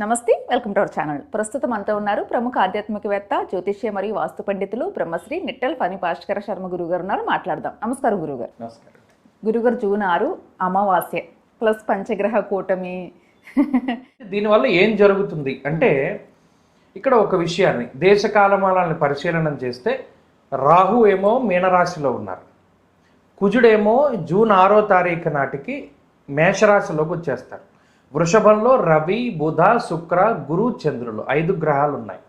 నమస్తే welcome to our channel. ప్రస్తుతం అంతా ఉన్నారు ప్రముఖ ఆధ్యాత్మికవేత్త జ్యోతిష్య మరియు వాస్తు పండితులు బ్రహ్మశ్రీ నిట్టెల్ ఫణి భాస్కర శర్మ గురువు గారు ఉన్నారు. మాట్లాడదాం. నమస్కారం గురుగారు. నమస్కారం. గురుగారు జూన్ ఆరు అమావాస్య ప్లస్ పంచగ్రహ కూటమి. దీనివల్ల ఏం జరుగుతుంది అంటే ఇక్కడ ఒక విషయాన్ని దేశ కాలమానాలను పరిశీలన చేస్తే రాహు ఏమో మీనరాశిలో ఉన్నారు. కుజుడేమో జూన్ ఆరో తారీఖు నాటికి మేషరాశిలోకి వచ్చేస్తారు. వృషభంలో రవి బుధ శుక్ర గురు చంద్రులు ఐదు గ్రహాలు ఉన్నాయి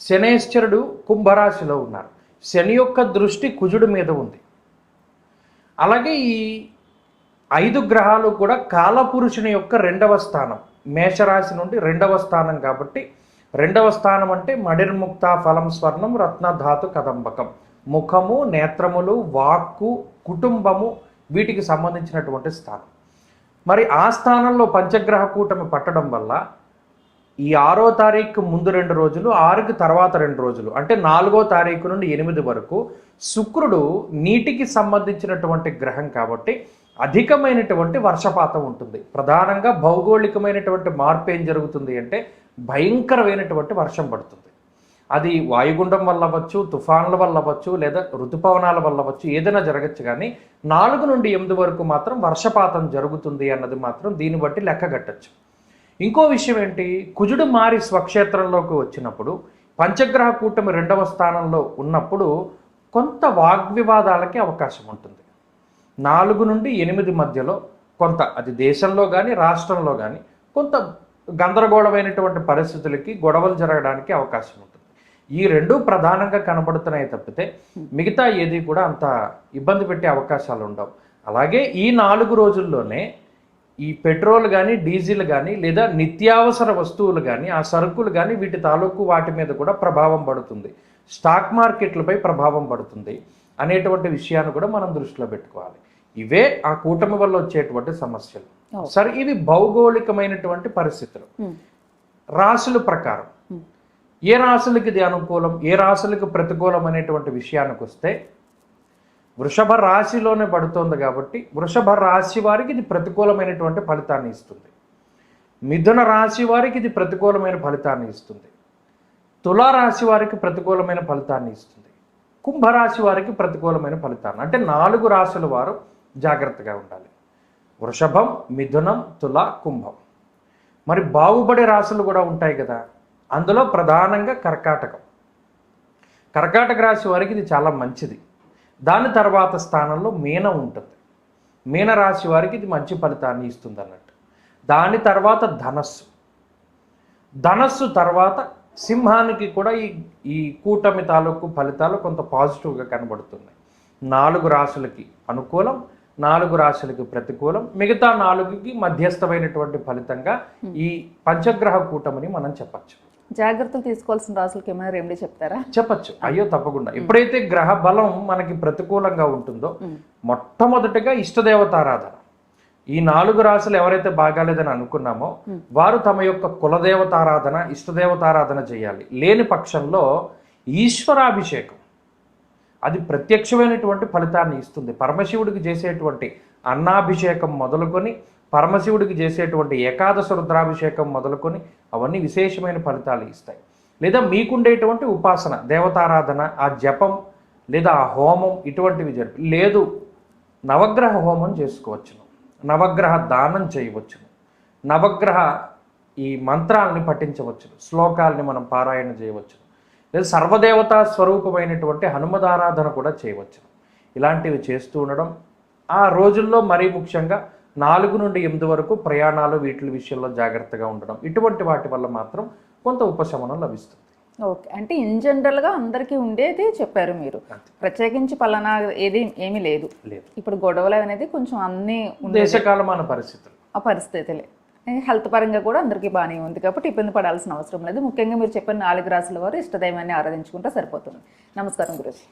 శనేశ్వరుడు కుంభరాశిలో ఉన్నారు. శని యొక్క దృష్టి కుజుడి మీద ఉంది. అలాగే ఈ ఐదు గ్రహాలు కూడా కాలపురుషుని యొక్క రెండవ స్థానం. మేషరాశి నుండి రెండవ స్థానం కాబట్టి రెండవ స్థానం అంటే మడిర్ముక్త ఫలం స్వర్ణం రత్నధాతు కదంబకం. ముఖము నేత్రములు వాక్కు కుటుంబము వీటికి సంబంధించినటువంటి స్థానం. మరి ఆ స్థానంలో పంచగ్రహ కూటమి పట్టడం వల్ల ఈ ఆరో తారీఖు ముందు రెండు రోజులు ఆరుకి తర్వాత రెండు రోజులు అంటే నాలుగో తారీఖు నుండి ఎనిమిది వరకు శుక్రుడు నీటికి సంబంధించినటువంటి గ్రహం కాబట్టి అధికమైనటువంటి వర్షపాతం ఉంటుంది. ప్రధానంగా భౌగోళికమైనటువంటి మార్పు ఏం జరుగుతుంది అంటే భయంకరమైనటువంటి వర్షం పడుతుంది. అది వాయుగుండం వల్ల అవ్వచ్చు తుఫాన్ల వల్ల అవ్వచ్చు లేదా ఋతుపవనాల వల్ల అవ్వచ్చు ఏదైనా జరగచ్చు కానీ నాలుగు నుండి ఎనిమిది వరకు మాత్రం వర్షపాతం జరుగుతుంది అన్నది మాత్రం దీన్ని బట్టి లెక్కగట్టచ్చు ఇంకో విషయం ఏంటి? కుజుడు మారి స్వక్షేత్రంలోకి వచ్చినప్పుడు పంచగ్రహ కూటమి రెండవ స్థానంలో ఉన్నప్పుడు కొంత వాగ్వివాదాలకి అవకాశం ఉంటుంది. నాలుగు నుండి ఎనిమిది మధ్యలో కొంత అది దేశంలో కానీ రాష్ట్రంలో కానీ కొంత గందరగోళమైనటువంటి పరిస్థితులకి గొడవలు జరగడానికి అవకాశం ఉంటుంది. ఈ రెండు ప్రధానంగా కనబడుతున్నాయి తప్పితే మిగతా ఏది కూడా అంత ఇబ్బంది పెట్టే అవకాశాలు ఉండవు అలాగే ఈ నాలుగు రోజుల్లోనే ఈ పెట్రోల్ కానీ డీజిల్ కానీ లేదా నిత్యావసర వస్తువులు కానీ ఆ సరుకులు కానీ వీటి తాలూకు వాటి మీద కూడా ప్రభావం పడుతుంది స్టాక్ మార్కెట్లపై ప్రభావం పడుతుంది అనేటువంటి విషయాన్ని కూడా మనం దృష్టిలో పెట్టుకోవాలి ఇవే ఆ కూటమి వల్ల వచ్చేటువంటి సమస్యలు. సరే ఇవి భౌగోళికమైనటువంటి పరిస్థితులు. రాశుల ప్రకారం. ఏ రాశులకి ఇది అనుకూలం? ఏ రాశులకు ప్రతికూలం అనేటువంటి విషయానికి వస్తే వృషభ రాశిలోనే పడుతోంది కాబట్టి వృషభ రాశి వారికి ఇది ప్రతికూలమైనటువంటి ఫలితాన్ని ఇస్తుంది. మిథున రాశి వారికి ఇది ప్రతికూలమైన ఫలితాన్ని ఇస్తుంది. తులారాశి వారికి ప్రతికూలమైన ఫలితాన్ని ఇస్తుంది. కుంభరాశి వారికి ప్రతికూలమైన ఫలితాన్ని. అంటే నాలుగు రాశుల వారు జాగ్రత్తగా ఉండాలి. వృషభం మిథునం తుల కుంభం. మరి బాగుపడే రాశులు కూడా ఉంటాయి కదా. అందులో ప్రధానంగా కర్కాటకం. కర్కాటక రాశి వారికి ఇది చాలా మంచిది. దాని తర్వాత స్థానంలో మీనం ఉంటుంది. మీన రాశి వారికి ఇది మంచి ఫలితాన్ని ఇస్తుంది అన్నట్టు. దాని తర్వాత ధనస్సు. ధనస్సు తర్వాత సింహానికి కూడా ఈ ఈ కూటమి తాలూకు ఫలితాలు కొంత పాజిటివ్గా కనబడుతున్నాయి. నాలుగు రాశులకి అనుకూలం నాలుగు రాశులకి ప్రతికూలం మిగతా నాలుగుకి మధ్యస్థమైనటువంటి ఫలితంగా ఈ పంచగ్రహ కూటమిని మనం చెప్పచ్చు. జాగ్రత్తలు తీసుకోవాల్సిన రాసులకి ఏమైనా రెమెడీ చెప్తారా? చెప్పచ్చు. అయ్యో తప్పకుండా. ఎప్పుడైతే గ్రహ బలం మనకి ప్రతికూలంగా ఉంటుందో మొట్టమొదటిగా ఇష్టదేవతారాధన. ఈ నాలుగు రాశులు ఎవరైతే బాగాలేదని అనుకున్నామో వారు తమ యొక్క కులదేవతారాధన ఇష్టదేవతారాధన చేయాలి. లేని పక్షంలో ఈశ్వరాభిషేకం. అది ప్రత్యక్షమైనటువంటి ఫలితాన్ని ఇస్తుంది. పరమశివుడికి చేసేటువంటి అన్నాభిషేకం మొదలుకొని పరమశివుడికి చేసేటువంటి ఏకాదశ రుద్రాభిషేకం మొదలుకొని అవన్నీ విశేషమైన ఫలితాలు ఇస్తాయి. లేదా మీకుండేటువంటి ఉపాసన దేవతారాధన ఆ జపం లేదా ఆ హోమం ఇటువంటివి జరిపి లేదు నవగ్రహ హోమం చేసుకోవచ్చును. నవగ్రహ దానం చేయవచ్చును. నవగ్రహ ఈ మంత్రాలని పఠించవచ్చును. శ్లోకాలని మనం పారాయణ చేయవచ్చును. లేదా సర్వదేవతా స్వరూపమైనటువంటి హనుమదారాధన కూడా చేయవచ్చును. ఇలాంటివి చేస్తూ ఉండడం ఆ రోజుల్లో మరీ ముఖ్యంగా నాలుగు నుండి ఎనిమిది వరకు ప్రయాణాలు వీటి విషయంలో జాగ్రత్తగా ఉండడం. ఇటువంటి వాటి వల్ల మాత్రం కొంత ఉపశమనం లభిస్తుంది. ఓకే. అంటే ఇన్ జనరల్గా అందరికీ ఉండేది చెప్పారు మీరు. ప్రత్యేకించి పలానా ఏది ఏమీ లేదు. లేదు. ఇప్పుడు గొడవలు అనేది కొంచెం అన్నీ దేశకాలమాన పరిస్థితులు. ఆ పరిస్థితులే. హెల్త్ పరంగా కూడా అందరికీ బాగానే ఉంది కాబట్టి ఇబ్బంది పడాల్సిన అవసరం లేదు. ముఖ్యంగా మీరు చెప్పిన నాలుగు రాసుల వారు ఇష్టదైవాన్ని ఆరాధించుకుంటే సరిపోతుంది. నమస్కారం గురుజీ.